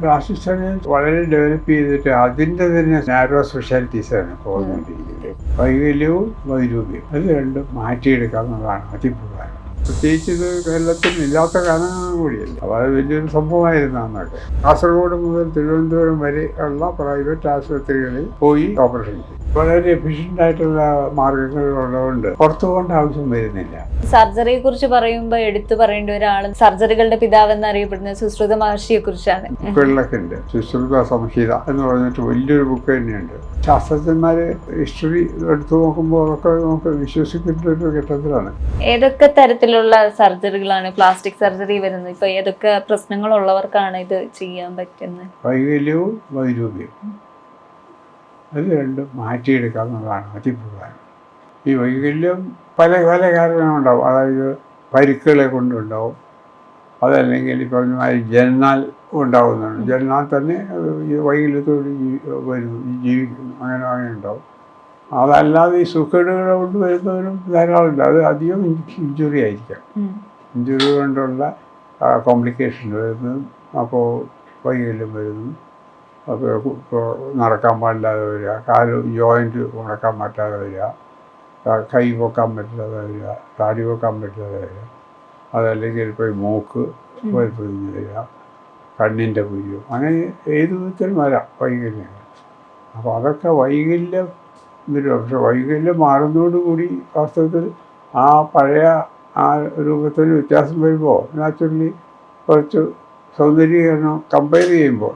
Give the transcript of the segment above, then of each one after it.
Plastic surgeon വളരെ develop ചെയ്തിട്ട് അതിന്റെ തന്നെ നാരോ സ്പെഷ്യാലിറ്റീസാണ് പോകുന്നുണ്ടെങ്കിൽ വൈകല്യവും വൈരൂപ്യവും അത് രണ്ടും മാറ്റിയെടുക്കാവുന്നതാണ് അതിപ്രധാനം പ്രത്യേകിച്ച് ഇത് കേരളത്തിൽ ഇല്ലാത്ത കാരണങ്ങളും കൂടിയല്ല. അപ്പോൾ അത് വലിയൊരു സംഭവമായിരുന്നു അന്നൊക്കെ കാസർഗോഡ് മുതൽ തിരുവനന്തപുരം വരെ ഉള്ള പ്രൈവറ്റ് ആശുപത്രികളിൽ പോയി ഓപ്പറേഷൻ ചെയ്യും വളരെ എഫിഷ്യന്റ് ആയിട്ടുള്ള മാർഗങ്ങൾ ഉള്ളതുകൊണ്ട് പുറത്തു പോകേണ്ട ആവശ്യം വരുന്നില്ല. സർജറിയെ കുറിച്ച് പറയുമ്പോൾ എടുത്തു പറയേണ്ട ഒരാൾ സർജറികളുടെ പിതാവ് എന്നറിയപ്പെടുന്ന സുശ്രുത മഹർഷിയെ കുറിച്ചാണ്. ബുക്കുകളിലൊക്കെ ഉണ്ട്. സുശ്രുത സംഹിത എന്ന് പറഞ്ഞിട്ട് വലിയൊരു ബുക്ക് തന്നെയുണ്ട്. ശാസ്ത്രജ്ഞന്മാർ ഹിസ്റ്ററി എടുത്തു നോക്കുമ്പോൾ അതൊക്കെ നമുക്ക് വിശ്വസിക്കേണ്ട ഒരു ഘട്ടത്തിലാണ്. ഏതൊക്കെ തരത്തിലുള്ള സർജറികളാണ് പ്ലാസ്റ്റിക് സർജറി വരുന്നത്? ഇപ്പൊ ഏതൊക്കെ പ്രശ്നങ്ങളുള്ളവർക്കാണ് ഇത് ചെയ്യാൻ പറ്റുന്നത്? വൈകല്യവും വൈരൂപ്യവും. അത് രണ്ടും മാറ്റിയെടുക്കാവുന്നതാണ് അതിപ്രധാനം ഈ വൈകല്യം പല പല കാരണങ്ങളുണ്ടാവും. അതായത് പരിക്കുകളെ കൊണ്ടുണ്ടാവും. അതല്ലെങ്കിൽ ഈ പറഞ്ഞ മാതിരി ജന്നാൽ ഉണ്ടാവുന്നതാണ്. ജന്നാൽ തന്നെ ഈ വൈകല്യത്തോട് വരുന്നു വരും ഈ ജീവിക്കും അങ്ങനെ അങ്ങനെ ഉണ്ടാവും. അതല്ലാതെ ഈ സുഖേടുകളെ കൊണ്ട് വരുന്നവരും ധാരാളം ഉണ്ട് അത് അധികം ഇഞ്ചുറി ആയിരിക്കാം. ഇഞ്ചുറി കൊണ്ടുള്ള കോംപ്ലിക്കേഷൻ വരുന്നതും അപ്പോൾ വൈകല്യം വരുന്നു. അപ്പോൾ ഇപ്പോൾ നടക്കാൻ പാടില്ലാതെ വരിക കാൽ ജോയിന്റ് ഉണക്കാൻ പറ്റാതെ വരിക കൈ പൊക്കാൻ പറ്റാതെ വരിക താടി പൊക്കാൻ പറ്റാതെ വരിക അതല്ലെങ്കിൽ ഇപ്പോൾ മൂക്ക് വലിപ്പൊഴിഞ്ഞ് വരിക കണ്ണിന്റെ കുരു അങ്ങനെ ഏത് വിധത്തിലും വരാം വൈകല്യങ്ങൾ. അപ്പോൾ അതൊക്കെ വൈകല്യം വരും പക്ഷെ വൈകല്യം മാറുന്നതോടുകൂടി വാസ്തവത്തിൽ ആ പഴയ ആ രൂപത്തിന് വ്യത്യാസം വരുമ്പോൾ നാച്ചുറലി കുറച്ച് സൗന്ദര്യീകരണം കമ്പയർ ചെയ്യുമ്പോൾ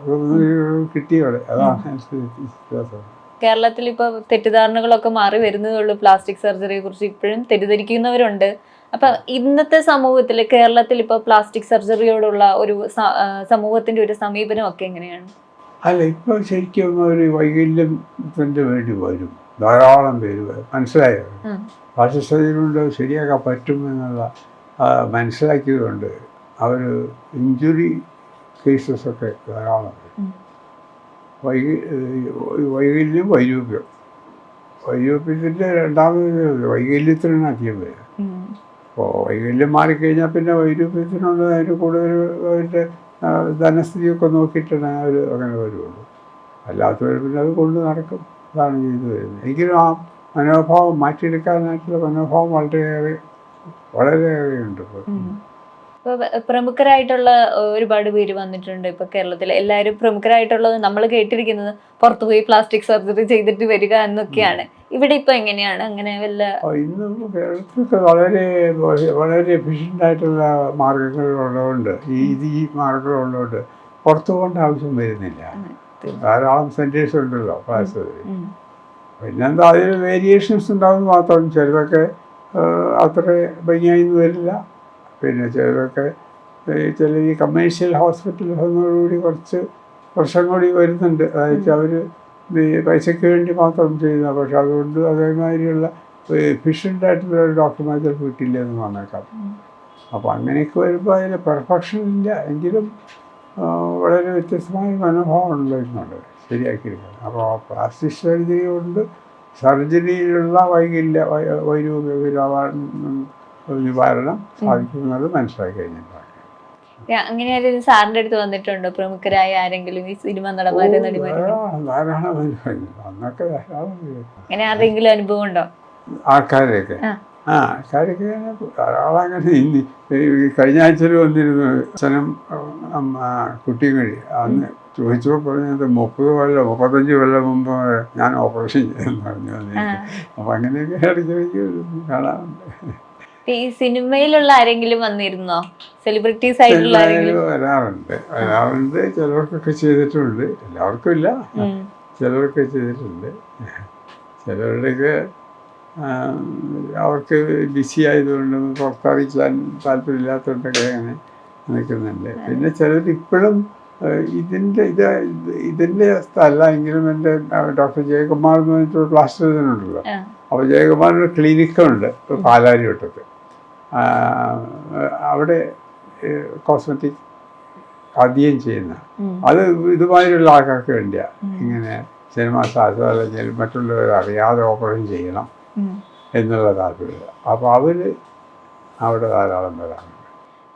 കിട്ടിയോടെ അതാണ് വ്യത്യാസം. കേരളത്തിൽ ഇപ്പൊ തെറ്റിദ്ധാരണകളൊക്കെ മാറി വരുന്നതേ ഉള്ളൂ. പ്ലാസ്റ്റിക് സർജറിയെ കുറിച്ച് ഇപ്പോഴും തെറ്റിദ്ധരിക്കുന്നവരുണ്ട്. അപ്പൊ ഇന്നത്തെ സമൂഹത്തിൽ കേരളത്തിൽ ഇപ്പൊ പ്ലാസ്റ്റിക് സർജറിയോടുള്ള ഒരു സമൂഹത്തിന്റെ ഒരു സമീപനം ഒക്കെ എങ്ങനെയാണ്? അല്ല ഇപ്പോൾ ശരിക്കും ഒരു വൈകല്യത്തിന്റെ വേണ്ടി വരും. ധാരാളം പേര് മനസ്സിലായോ? പ്ലാസ്റ്റിക് സർജറി കൊണ്ട് ശരിയാക്കാൻ പറ്റുമെന്നുള്ള മനസ്സിലാക്കിയതുകൊണ്ട് അവർ ഇഞ്ചുറി കേസസൊക്കെ ധാരാളമുണ്ട്. വൈ. വൈകി വൈകല്യം വൈരൂപ്യം. വൈരൂപ്യത്തിന്റെ രണ്ടാമത് വൈകല്യത്തിനാണ് അധികം വരിക. അപ്പോൾ വൈകല്യം മാറിക്കഴിഞ്ഞാൽ പിന്നെ വൈരൂപ്യത്തിനുള്ള അതിന് കൂടുതൽ അവരുടെ ധനസ്ഥിതിയൊക്കെ നോക്കിയിട്ടാണ് അവർ അങ്ങനെ വരുള്ളൂ. അല്ലാത്തവർ പിന്നെ അത് കൊണ്ട് നടക്കും. അതാണ് ചെയ്തു വരുന്നത്. എങ്കിലും ആ മനോഭാവം മാറ്റിയെടുക്കാനായിട്ടുള്ള മനോഭാവം വളരെയേറെ വളരെയേറെ ഉണ്ട് ഇപ്പോൾ പ്രമുഖരായിട്ടുള്ള ഒരുപാട് പേര് വന്നിട്ടുണ്ട്. ഇപ്പൊ കേരളത്തിൽ എല്ലാവരും പ്രമുഖരായിട്ടുള്ളത് നമ്മൾ കേട്ടിരിക്കുന്നത് പുറത്തുപോയി പ്ലാസ്റ്റിക് സർജറി ചെയ്തിട്ട് വരിക എന്നൊക്കെയാണ്. ഇവിടെ ഇപ്പൊ എങ്ങനെയാണ്? അങ്ങനെ വല്ല ഇന്ന് കേരളത്തിൽ വളരെ വളരെ എഫിഷ്യന്റ് ആയിട്ടുള്ള മാർഗങ്ങൾ ഉള്ളതുകൊണ്ട് ഈ ഇത് ഈ മാർഗങ്ങൾ ഉള്ളതുകൊണ്ട് പുറത്തു പോകേണ്ട ആവശ്യം വരുന്നില്ല. ധാരാളം സെന്റേഴ്സ് ഉണ്ടല്ലോ ക്ലാസ് ഉം. പിന്നെന്താ അതിൽ വേരിയേഷൻസ് ഉണ്ടാവുമെന്ന് മാത്രം ചിലതൊക്കെ അത്ര ഭംഗിയായി വരില്ല. പിന്നെ ചിലതൊക്കെ ഈ ചില ഈ കമേഴ്ഷ്യൽ ഹോസ്പിറ്റലുകളോടുകൂടി കുറച്ച് വർഷം കൂടി വരുന്നുണ്ട്. അതായത് അവർ ഈ പൈസയ്ക്ക് വേണ്ടി മാത്രം ചെയ്യുന്ന പക്ഷെ അതുകൊണ്ട് അതേമാതിരിയുള്ള എഫിഷ്യന്റ് ആയിട്ടുള്ള ഡോക്ടർമാർ ചിലപ്പോൾ കിട്ടില്ല എന്ന് വന്നേക്കാം അപ്പോൾ അങ്ങനെയൊക്കെ വരുമ്പോൾ അതിന് പെർഫെക്ഷൻ ഇല്ല. എങ്കിലും വളരെ വ്യത്യസ്തമായ മനോഭാവം ഉള്ളതുണ്ട് ശരിയാക്കിയിരിക്കുന്നത് അപ്പോൾ പ്ലാസ്റ്റിക് സർജറി കൊണ്ട് സർജറിയിലുള്ള വൈകല്യ വൈരോഗ്യ വൈരൂപ്യ വിരാ- നിവാരണം സാധിക്കുമെന്നത് മനസ്സിലാക്കി കഴിഞ്ഞിട്ടുണ്ട്. ഞാ- അങ്ങനെ ആരെങ്കിലും സാറിന്റെ അടുത്ത് വന്നിട്ടുണ്ടോ? പ്രമുഖരായ ആരെങ്കിലും ഈ സിനിമ നടന്മാരെ നടിമാരെ. അങ്ങനെ ആരെങ്കിലും അനുഭവം ഉണ്ടോ? ആൾക്കാരെയൊക്കെ? ആ. ആൾക്കാരൊക്കെ ഇങ്ങനെ ധാരാളം അങ്ങനെ ഇനി ഈ കഴിഞ്ഞ ആഴ്ചയിൽ വന്നിരുന്നു അച്ഛനും കുട്ടിയും കഴി അന്ന് ചോദിച്ചപ്പോൾ പറഞ്ഞത് മുപ്പത് കൊല്ലം മുപ്പത്തഞ്ച് കൊല്ലം മുമ്പ് ഞാൻ ഓപ്പറേഷൻ ചെയ്തെന്ന് പറഞ്ഞു അപ്പൊ അപ്പം അങ്ങനെയൊക്കെ ഇടയ്ക്കിടയ്ക്ക് കാണാറുണ്ട്. ഈ സിനിമയിലുള്ള ആരെങ്കിലും വന്നിരുന്നോ? സെലിബ്രിറ്റീസ് ആയിട്ടുള്ള ആരെങ്കിലും? വരാറുണ്ട്. വരാറുണ്ട് ചിലർക്കൊക്കെ ചെയ്തിട്ടുണ്ട്. എല്ലാവർക്കും ഇല്ല. ചിലരൊക്കെ ചെയ്തിട്ടുണ്ട്. ചിലരുടെയൊക്കെ അവർക്ക് ബിസി ആയതുകൊണ്ടും പുറത്തറിയിക്കാൻ താല്പര്യമില്ലാത്തതുകൊണ്ടൊക്കെ അങ്ങനെ നിൽക്കുന്നുണ്ട്. പിന്നെ ചിലർ ഇപ്പോഴും ഇതിന്റെ ഇത് ഇതിന്റെ സ്ഥലമല്ല എങ്കിലും എന്റെ ഡോക്ടർ ജയകുമാർ എന്ന് പറഞ്ഞിട്ടൊരു ക്ലാസ് ഉണ്ടല്ലോ അപ്പോൾ ജയകുമാറിന്റെ ക്ലിനിക്കുണ്ട് ഇപ്പോൾ പാലാരി വട്ടത്ത് ആ, അവിടെ കോസ്മെറ്റിക് അധികം ചെയ്യുന്ന. അത് ഇതുമാതിരിയുള്ള ആൾക്കാർക്ക് വേണ്ടിയാണ് ഇങ്ങനെ സിനിമ സാധ്യത അല്ലെങ്കിൽ മറ്റുള്ളവർ അറിയാതെ ഓപ്പറേഷൻ ചെയ്യണം എന്നുള്ള താല്പര്യം. അപ്പോൾ അവർ അവിടെ ധാരാളം വരാറുണ്ട്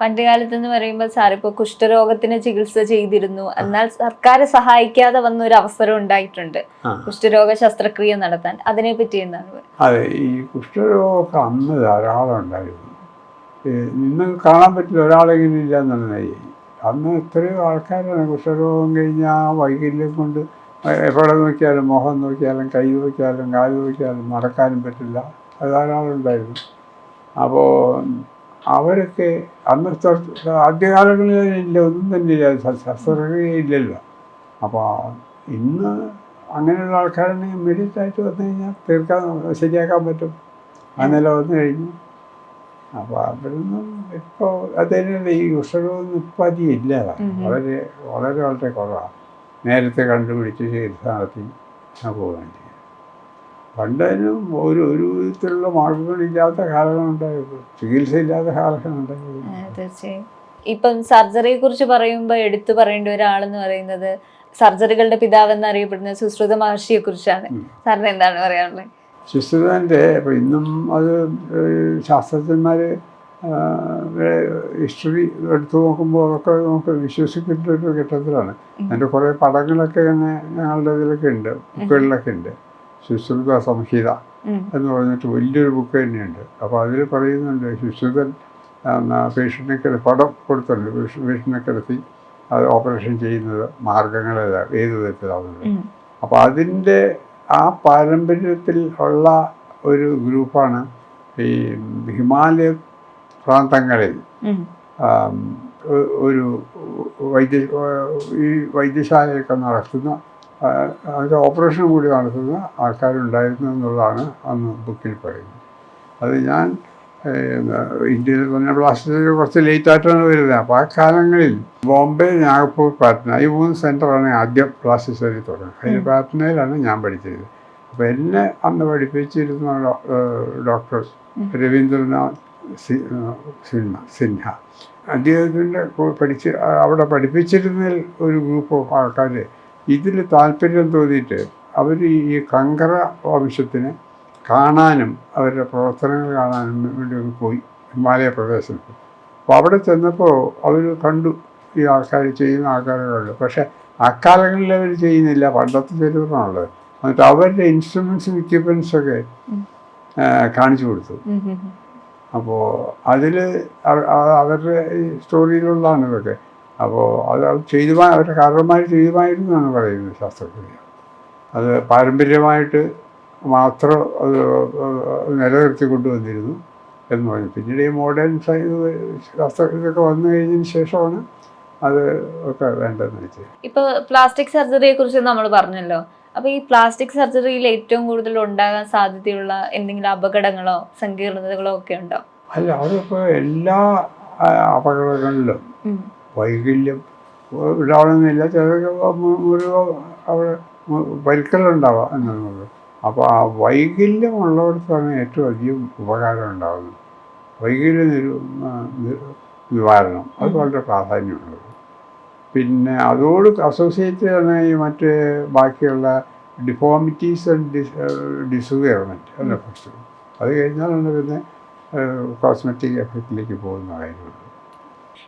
പണ്ട് കാലത്ത് എന്ന് പറയുമ്പോൾ സാർ ഇപ്പോൾ കുഷ്ഠരോഗത്തിന് ചികിത്സ ചെയ്തിരുന്നു. എന്നാൽ സർക്കാർ സഹായിക്കാതെ വന്ന ഒരു അവസരം ഉണ്ടായിട്ടുണ്ട്. കുഷ്ഠരോഗ ശസ്ത്രക്രിയ നടത്താൻ. അതിനെ പറ്റി എന്താണ്? അതെ ഈ കുഷ്ഠരോഗം അന്ന് ധാരാളം ഉണ്ടായിരുന്നു. ഇന്ന് കാണാൻ പറ്റില്ല ഒരാളെങ്കിലും ഇല്ല എന്നുള്ളതായി അന്ന് എത്രയോ ആൾക്കാരാണ് കുഷ്ഠരോഗം കഴിഞ്ഞാൽ വൈകല്യം കൊണ്ട് എവിടെ നോക്കിയാലും മുഖം നോക്കിയാലും കൈ നോക്കിയാലും കാൽ നോക്കിയാലും നടക്കാനും പറ്റില്ല. ധാരാളമുണ്ടായിരുന്നു അപ്പോൾ അവരൊക്കെ അന്ന് ആദ്യകാലങ്ങളിൽ ഇല്ല ഒന്നും തന്നെ ഇല്ല ശസ്ത്രക്രിയയില്ലല്ലോ അപ്പോൾ ഇന്ന് അങ്ങനെയുള്ള ആൾക്കാരാണെങ്കിൽ ഇമ്മീഡിയറ്റ് ആയിട്ട് വന്നു കഴിഞ്ഞാൽ തീർക്കാൻ ശരിയാക്കാൻ പറ്റും. നില വന്നു കഴിഞ്ഞു. അപ്പോൾ അവരൊന്നും ഇപ്പോൾ അതിനുള്ള ഈ ഉഷരമൊന്നും ഇപ്പം അധികം ഇല്ല. ഉം. വളരെ വളരെ വളരെ കുറവാണ് നേരത്തെ കണ്ടുപിടിച്ച് ചികിത്സ നടത്തി പോവുകയാണ് പോകേണ്ടി പണ്ടതിനും ഒരു ഒരു വിധത്തിലുള്ള മാർഗങ്ങളില്ലാത്ത കാലങ്ങളുണ്ടായിരുന്നു ചികിത്സ ഇല്ലാത്ത കാലങ്ങൾ ഉണ്ടായിരുന്നു. തീർച്ചയായും. ഇപ്പം സർജറിയെ കുറിച്ച് പറയുമ്പോൾ എടുത്തു പറയേണ്ട ഒരാളെന്ന് പറയുന്നത് സർജറികളുടെ പിതാവ് എന്നറിയപ്പെടുന്ന സുശ്രുത മഹർഷിയെ കുറിച്ചാണ്. സാറിന് എന്താണ് പറയാനുള്ളത്? ശുശ്രുതന്റെ അപ്പോൾ ഇന്നും അത് ശാസ്ത്രജ്ഞന്മാർ ഹിസ്റ്ററി എടുത്തു നോക്കുമ്പോൾ അതൊക്കെ നമുക്ക് വിശ്വസിക്കേണ്ട ഒരു ഘട്ടത്തിലാണ്. അതിന്റെ കുറേ പടങ്ങളൊക്കെ ഇങ്ങനെ ഞങ്ങളുടെ ഇതിലൊക്കെ ഉണ്ട് ബുക്കുകളിലൊക്കെ ഉണ്ട്. ശുശ്രുത സംഹിത എന്ന് പറഞ്ഞിട്ട് വലിയൊരു ബുക്ക് തന്നെയുണ്ട്. അപ്പോൾ അതിൽ പറയുന്നുണ്ട് ശുശ്രുതൻ പേഷ്യന്റിനെ കിടത്തി പടം കൊടുത്തുണ്ട് പേഷ്യന്റിനെ കിടത്തി അത് ഓപ്പറേഷൻ ചെയ്യുന്നത് മാർഗങ്ങൾ ഏതാ ഏത് വിധത്തിലാവുന്നത് അപ്പോൾ അതിന്റെ ആ പാരമ്പര്യത്തിൽ ഉള്ള ഒരു ഗ്രൂപ്പാണ് ഈ ഹിമാലയ പ്രാന്തങ്ങളിൽ. ഒരു വൈദ്യ ഈ വൈദ്യശാലയൊക്കെ നടത്തുന്ന അതിന്റെ ഓപ്പറേഷൻ കൂടി നടത്തുന്ന ആൾക്കാരുണ്ടായിരുന്നു എന്നുള്ളതാണ് അന്ന് ബുക്കിൽ പറയുന്നത്. അത് ഞാൻ ഇന്ത്യയിൽ വന്ന ബ്ലാസ്റ്റേഴ്സ് കുറച്ച് ലേറ്റായിട്ടാണ് വരുന്നത്. അപ്പോൾ ആ കാലങ്ങളിൽ ബോംബെ നാഗ്പൂർ പാറ്റ്ന ഈ മൂന്ന് സെന്ററാണ് ആദ്യം ബ്ലാസ്റ്റേഴ്സിൽ തുടങ്ങുന്നത്. അതിന് പാറ്റ്നയിലാണ് ഞാൻ പഠിച്ചത്. അപ്പോൾ എന്നെ അന്ന് പഠിപ്പിച്ചിരുന്ന ഡോക്ടർ രവീന്ദ്രനാഥ് സി- സിൻഹ സിൻഹ. അദ്ദേഹത്തിന്റെ പഠിച്ച് അവിടെ പഠിപ്പിച്ചിരുന്ന ഒരു ഗ്രൂപ്പ് ഓഫ് ആൾക്കാർ ഇതിൽ താല്പര്യം തോന്നിയിട്ട് അവർ ഈ കങ്കറ വംശത്തിന് കാണാനും അവരുടെ പ്രവർത്തനങ്ങൾ കാണാനും വേണ്ടി ഒന്ന് പോയി ഹിമാലയ പ്രദേശത്ത് അപ്പോൾ അവിടെ ചെന്നപ്പോൾ അവർ കണ്ടു ഈ ആൾക്കാർ ചെയ്യുന്ന ആൾക്കാരെ കണ്ടു പക്ഷേ അക്കാലങ്ങളിൽ അവർ ചെയ്യുന്നില്ല പണ്ടത്തെ ചരിത്രമാണുള്ളത്. എന്നിട്ട് അവരുടെ ഇൻസ്ട്രുമെൻസും എക്യുപ്മെൻസൊക്കെ കാണിച്ചു കൊടുത്തു. അപ്പോൾ അതിൽ അവരുടെ ഈ സ്റ്റോറിയിലുള്ളതാണ് ഇതൊക്കെ. അപ്പോൾ അത് ചെയ്തുമാ അവരുടെ കാരണന്മാർ ചെയ്തുമായിരുന്നു എന്നാണ് പറയുന്നത് ശാസ്ത്രജ്ഞ അത് പാരമ്പര്യമായിട്ട് മാത്രം അത് നിലനിർത്തി കൊണ്ടുവന്നിരുന്നു എന്ന് പറഞ്ഞു. പിന്നീട് ഈ മോഡേൺ സയൻസ് ശാസ്ത്രജ്ഞരൊക്കെ വന്നു കഴിഞ്ഞതിന് ശേഷമാണ് അത് ഒക്കെ വേണ്ടതെന്ന് വെച്ചത്. ഇപ്പോൾ പ്ലാസ്റ്റിക് സർജറിയെ കുറിച്ച് നമ്മൾ പറഞ്ഞല്ലോ. അപ്പോൾ ഈ പ്ലാസ്റ്റിക് സർജറിയിൽ ഏറ്റവും കൂടുതൽ ഉണ്ടാകാൻ സാധ്യതയുള്ള എന്തെങ്കിലും അപകടങ്ങളോ സങ്കീർണതകളോ ഒക്കെ ഉണ്ടോ? അല്ല അതിപ്പോൾ എല്ലാ അപകടങ്ങളിലും. വൈകല്യം ഉണ്ടാവണമെന്നില്ല ചിലർക്ക് അവിടെ പരിക്കലുണ്ടാവാം എന്നുള്ളത്. അപ്പോൾ ആ വൈകല്യം ഉള്ളിടത്താണ് ഏറ്റവും അധികം ഉപകാരം ഉണ്ടാകുന്നത് വൈകല്യ നിരു നിവാരണം. അത് വളരെ പ്രാധാന്യമുള്ളത്. പിന്നെ അതോട് അസോസിയേറ്റ് ആണ് ഈ മറ്റ് ബാക്കിയുള്ള ഡിഫോമിറ്റീസ് ആൻഡ് ഡിസ് ഡിസുവയർമെന്റ് അല്ല ഫസ്റ്റ് അത് കഴിഞ്ഞാലാണ് പിന്നെ കോസ്മെറ്റിക് എഫക്റ്റിലേക്ക് പോകുന്ന കാര്യമുള്ളത്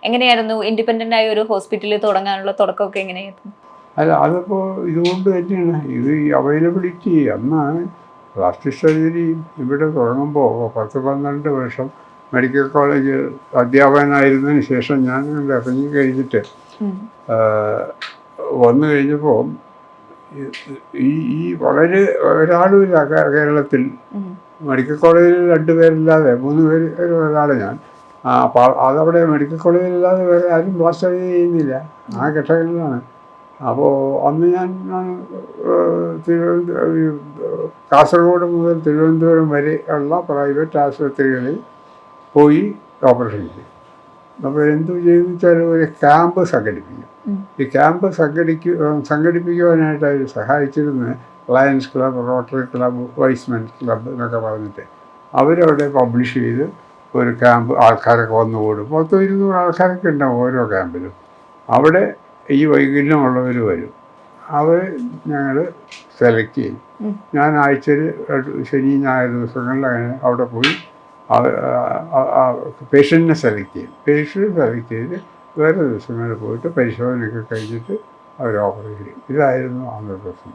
എങ്ങനെയായിരുന്നു? ഇൻഡിപെൻഡന്റ് ആയ ഒരു ഹോസ്പിറ്റലിൽ തുടങ്ങാനുള്ള തുടക്കമൊക്കെ എങ്ങനെയായിരുന്നു? അല്ല അതിപ്പോൾ ഇതുകൊണ്ട് തന്നെയാണ്. ഇത് ഈ അവൈലബിലിറ്റി അന്നാണ് പ്ലാസ്റ്റിക് സർജറി ഇവിടെ തുടങ്ങുമ്പോൾ പത്ത് പന്ത്രണ്ട് വർഷം മെഡിക്കൽ കോളേജ് അധ്യാപകനായിരുന്നതിന് ശേഷം ഞാൻ ഇറങ്ങി കഴിഞ്ഞിട്ട് വന്നു കഴിഞ്ഞപ്പോൾ ഈ ഈ വളരെ ഒരാളുമില്ല കേരളത്തിൽ. മെഡിക്കൽ കോളേജിൽ രണ്ട് പേരില്ലാതെ മൂന്ന് പേര് ഒരാളെ ഞാൻ. അതവിടെ മെഡിക്കൽ കോളേജിലില്ലാതെ വേറെ ആരും പ്ലാസ്റ്റർ ചെയ്യുന്നില്ല. ആ ഘട്ടങ്ങളിലാണ്. അപ്പോൾ അന്ന് ഞാൻ കാസർഗോഡ് മുതൽ തിരുവനന്തപുരം വരെ ഉള്ള പ്രൈവറ്റ് ആശുപത്രികളിൽ പോയി ഓപ്പറേഷൻ ചെയ്തു. അപ്പോൾ എന്തു ചെയ്യുന്നു വെച്ചാൽ ഒരു ക്യാമ്പ് സംഘടിപ്പിക്കും. ഈ ക്യാമ്പ് സംഘടിക്കുക സംഘടിപ്പിക്കുവാനായിട്ട് അവർ സഹായിച്ചിരുന്നത് Lions Club Rotary Club Y's Men Club എന്നൊക്കെ പറഞ്ഞിട്ട് അവരവിടെ പബ്ലിഷ് ചെയ്ത് ഒരു ക്യാമ്പ് ആൾക്കാരൊക്കെ വന്നു കൂടും പത്തോ ഇരുന്നൂറ് ആൾക്കാരൊക്കെ ഉണ്ടാവും ഓരോ ക്യാമ്പിലും. അവിടെ ഈ വൈകല്യമുള്ളവർ വരും. അവർ ഞങ്ങൾ സെലക്ട് ചെയ്യും. ഞാൻ ആഴ്ചയിൽ ശനി ഞായർ ദിവസങ്ങളിൽ അങ്ങനെ അവിടെ പോയി പേഷ്യന്റിനെ സെലക്ട് ചെയ്യും. പേഷ്യന്റ് സെലക്ട് ചെയ്ത് വേറെ ദിവസങ്ങളിൽ പോയിട്ട് പരിശോധനയൊക്കെ കഴിഞ്ഞിട്ട് അവർ ഓപ്പറേറ്റ് ചെയ്യും. ഇതായിരുന്നു അന്നത്തെ ദിവസം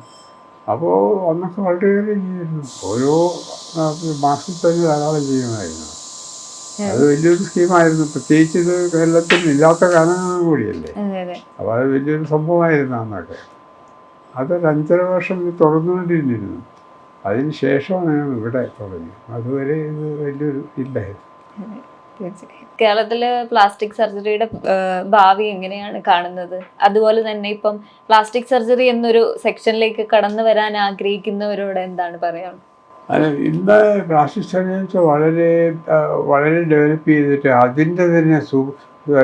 അപ്പോൾ അന്നൊക്കെ വളരെയേറെ ചെയ്തിരുന്നു ഓരോ മാസത്തിൽ തന്നെ ധാരാളം ചെയ്യുമായിരുന്നു. അത് വലിയൊരു സ്കീമായിരുന്നു. പ്രത്യേകിച്ച് ഇത് കേരളത്തിൽ ഇല്ലാത്ത കാലങ്ങളും കൂടിയല്ലേ. അപ്പോൾ അത് വലിയൊരു സംഭവമായിരുന്നു അന്നൊക്കെ. അത് അഞ്ചര വർഷം ഇത് തുറന്നുകൊണ്ടിരുന്നിരുന്നു അതിന് ശേഷമാണ് ഞാൻ ഇവിടെ തുടങ്ങി അതുവരെ ഇത് വലിയൊരു ഇല്ലായിരുന്നു. കേരളത്തിൽ പ്ലാസ്റ്റിക് സർജറിയുടെ ഭാവി എങ്ങനെയാണ് കാണുന്നത്? അതുപോലെ തന്നെ ഇപ്പം പ്ലാസ്റ്റിക് സർജറി എന്നൊരു സെക്ഷനിലേക്ക് കടന്നു വരാൻ ആഗ്രഹിക്കുന്നവരോട് എന്താണ് പറയാനുള്ളത്? അത് ഇന്ന് ക്ലാസിക് സർജറി വളരെ വളരെ ഡെവലപ്പ് ചെയ്തിട്ട് അതിന്റെ തന്നെ സു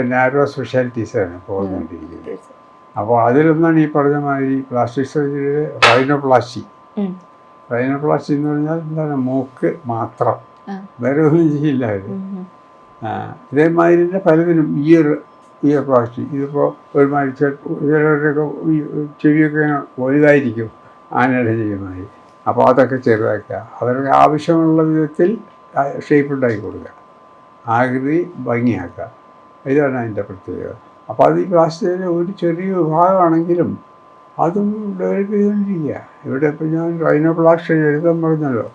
നാരോ സ്പെഷ്യാലിറ്റീസാണ് പോകുന്നുകൊണ്ടിരിക്കുന്നത്. അപ്പോൾ അതിലൊന്നാണ് ഈ പറഞ്ഞ മാതിരി പ്ലാസ്റ്റിക് സർജറിയുടെ റൈനോപ്ലാസ്റ്റി. റൈനോപ്ലാസ്റ്റി എന്ന് പറഞ്ഞാൽ എന്താണ് മൂക്ക് മാത്രം. വേറെ ഒന്നും ചെയ്യില്ല അവർ ഉം. ഇതേമാതിരി തന്നെ പലതിനും ഇയർ ഇയർ പ്ലാസ്റ്റി ഇതിപ്പോൾ ഒരുമാതിരി ചെ- ചിലരുടെയൊക്കെ ഈ ചെവിയൊക്കെ വലുതായിരിക്കും ആനയുടെ ചെയ്യുന്നതായി അപ്പോൾ അതൊക്കെ ചെറുതാക്കുക. അവരുടെ ആവശ്യമുള്ള വിധത്തിൽ ഷേപ്പ് ഉണ്ടാക്കി കൊടുക്കുക. ആകൃതി ഭംഗിയാക്കുക. ഇതാണ് അതിന്റെ പ്രത്യേകത. അപ്പോൾ അത് ഈ പ്ലാസ്റ്റിക്കിന്റെ ഒരു ചെറിയ വിഭാഗമാണെങ്കിലും അതും ഡെവലപ്പ് ചെയ്തുകൊണ്ടിരിക്കുക. ഇവിടെ ഇപ്പം ഞാൻ റൈനോപ്ലാസ്റ്റ് എഴുതാൻ പറഞ്ഞല്ലോ.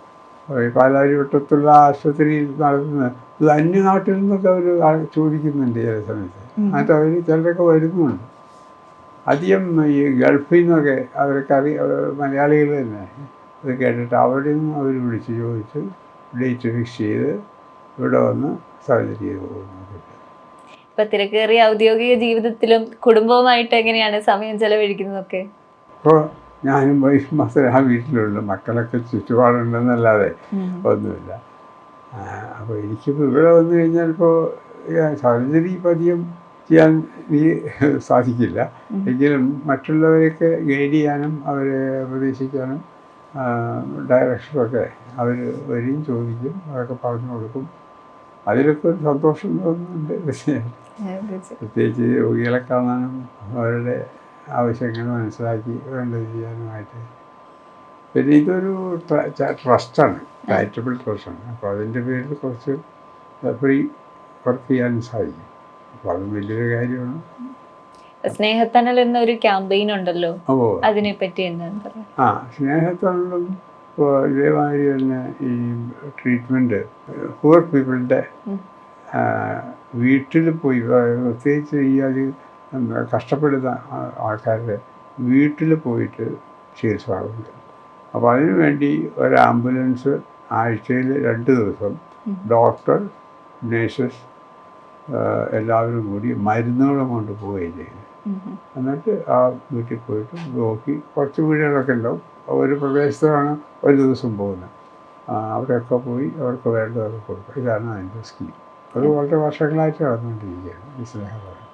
പാലാരി പാലാരിവട്ടത്തുള്ള ആശുപത്രിയിൽ നടത്തുന്ന ഇത് അന്യനാട്ടിൽ നിന്നൊക്കെ അവർ ചോദിക്കുന്നുണ്ട് ചില സമയത്ത്. എന്നിട്ട് അവർ ചിലരൊക്കെ വരുന്നുണ്ട്. അധികം ഈ ഗൾഫിൽ നിന്നൊക്കെ അവരൊക്കെ അറിയ മലയാളികൾ തന്നെ. ഇത് കേട്ടിട്ട് അവിടെ നിന്ന് അവർ വിളിച്ച് ചോദിച്ച് ഡേറ്റ് ഫിക്സ് ചെയ്ത് ഇവിടെ വന്ന് സർജറി ചെയ്ത് പോകുന്നത് ഇപ്പൊ തിരക്കേറിയ ഔദ്യോഗിക ജീവിതത്തിലും കുടുംബവുമായിട്ട് എങ്ങനെയാണ് സമയം ചെലവഴിക്കുന്നതൊക്കെ? ഇപ്പോൾ ഞാനും വൈഫ് മാത്രമേ ആ വീട്ടിലുള്ളൂ. മക്കളൊക്കെ ചുറ്റുപാടുണ്ടെന്നല്ലാതെ ഒന്നുമില്ല. അപ്പോൾ എനിക്കിപ്പോൾ ഇവിടെ വന്നു കഴിഞ്ഞാൽ ഇപ്പോൾ സർജറി പതിയും ചെയ്യാൻ എനിക്ക് സാധിക്കില്ല. എങ്കിലും മറ്റുള്ളവരെയൊക്കെ ഗൈഡ് ചെയ്യാനും അവരെ ഉപദേശിക്കാനും ഡയറക്ഷനൊക്കെ അവർ വരികയും ചോദിക്കും അതൊക്കെ പറഞ്ഞു കൊടുക്കും. അതിലൊക്കെ ഒരു സന്തോഷം തോന്നുന്നുണ്ട്. തീർച്ചയായും. പ്രത്യേകിച്ച് രോഗികളെ കാണാനും അവരുടെ ആവശ്യങ്ങൾ മനസ്സിലാക്കി വേണ്ടത് ചെയ്യാനുമായിട്ട്. പിന്നെ ഇതൊരു ട്രസ്റ്റാണ്. ചാരിറ്റബിൾ ട്രസ്റ്റാണ് അപ്പോൾ അതിന്റെ പേരിൽ കുറച്ച് ഫ്രീ വർക്ക് ചെയ്യാനും സാധിക്കും. അപ്പോൾ അതും വലിയൊരു കാര്യമാണ്. സ്നേഹത്തണൽ എന്നൊരു ക്യാമ്പയിൻ ഉണ്ടല്ലോ അതിനെ പറ്റി എന്താണ് ആ സ്നേഹത്തണലും ഇപ്പോൾ ഇതേമാതിരി തന്നെ ഈ ട്രീറ്റ്മെന്റ് പൂർ പീപ്പിളിന്റെ വീട്ടിൽ പോയി പ്രത്യേകിച്ച് ഈ അത് കഷ്ടപ്പെടുന്ന ആൾക്കാരുടെ വീട്ടിൽ പോയിട്ട് ചികിത്സ ആകുന്നുണ്ട് അപ്പോൾ അതിനു വേണ്ടി ഒരു ആംബുലൻസ് ആഴ്ചയിൽ രണ്ട് ദിവസം ഡോക്ടർ നേഴ്സസ് എല്ലാവരും കൂടി മരുന്നുകളും കൊണ്ട് പോവുകയും. എന്നിട്ട് ആ വീട്ടിൽ പോയിട്ട് നോക്കി. കുറച്ച് വീടുകളൊക്കെ ഉണ്ടാവും. ഒരു പ്രദേശത്താണ് ഒരു ദിവസം പോകുന്നത്. അവിടെയൊക്കെ പോയി അവർക്ക് വേണ്ടതൊക്കെ കൊടുക്കും. ഇതാണ് അതിന്റെ സ്കീം. അത് വളരെ വർഷങ്ങളായിട്ട് നടന്നുകൊണ്ടിരിക്കുകയാണ്. ഈ സ്നേഹപരം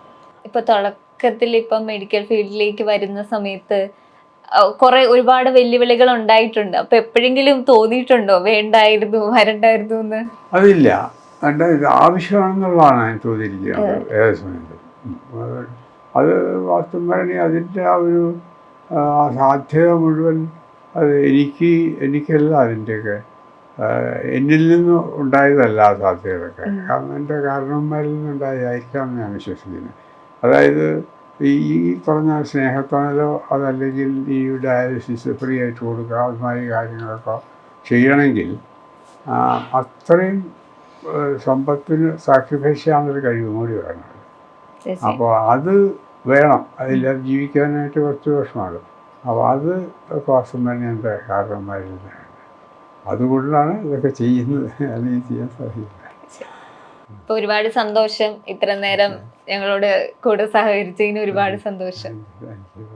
ഇപ്പൊ തുടക്കത്തിൽ ഇപ്പം മെഡിക്കൽ ഫീൽഡിലേക്ക് വരുന്ന സമയത്ത് കുറെ ഒരുപാട് വെല്ലുവിളികൾ ഉണ്ടായിട്ടുണ്ട്. അപ്പൊ എപ്പോഴെങ്കിലും തോന്നിയിട്ടുണ്ടോ? വേണ്ടായിരുന്നു വരണ്ടായിരുന്നു എന്ന്? അതില്ല. ഇത് ആവശ്യമാണെന്നുള്ളതാണ് ഞാൻ തോന്നിയിരിക്കുന്നത് ഏത് സമയത്തും. അത് വാസ്തവം പറയണേ അതിന്റെ ആ ഒരു ആ, സാധ്യത മുഴുവൻ അത് എനിക്ക് എനിക്കല്ല അതിന്റെയൊക്കെ എന്നിൽ നിന്ന് ഉണ്ടായതല്ല ആ സാധ്യതകളൊക്കെ. കാരണം എന്റെ കാരണവന്മാരിൽ നിന്നുണ്ടായതായിരിക്കാം എന്ന് ഞാൻ വിശ്വസിക്കുന്നത് അതായത് ഈ പറഞ്ഞ സ്നേഹത്താണല്ലോ അതല്ലെങ്കിൽ ഈ ഡയാലിസിസ് ഫ്രീ ആയിട്ട് കൊടുക്കുക അതുമാതിരി കാര്യങ്ങളൊക്കെ ചെയ്യണമെങ്കിൽ അത്രയും സമ്പത്തിന് സാക്രിഫൈസ് ചെയ്യാനൊരു കഴിവും കൂടി വേണം. അപ്പോൾ അത് വേണം. അതില്ലാതെ ജീവിക്കാനായിട്ട് കുറച്ച് വിഷമാണ് അപ്പോൾ അത് ക്ലാസ്സും തന്നെ എന്റെ കാരണമായിരുന്നു അതുകൊണ്ടാണ് ഇതൊക്കെ ചെയ്യുന്നത്. അല്ലെങ്കിൽ ചെയ്യാൻ സാധിക്കില്ല ഇപ്പൊ ഒരുപാട് സന്തോഷം. ഇത്ര നേരം ഞങ്ങളോട് കൂടെ സഹകരിച്ചതിന് ഒരുപാട് സന്തോഷം. Thank you.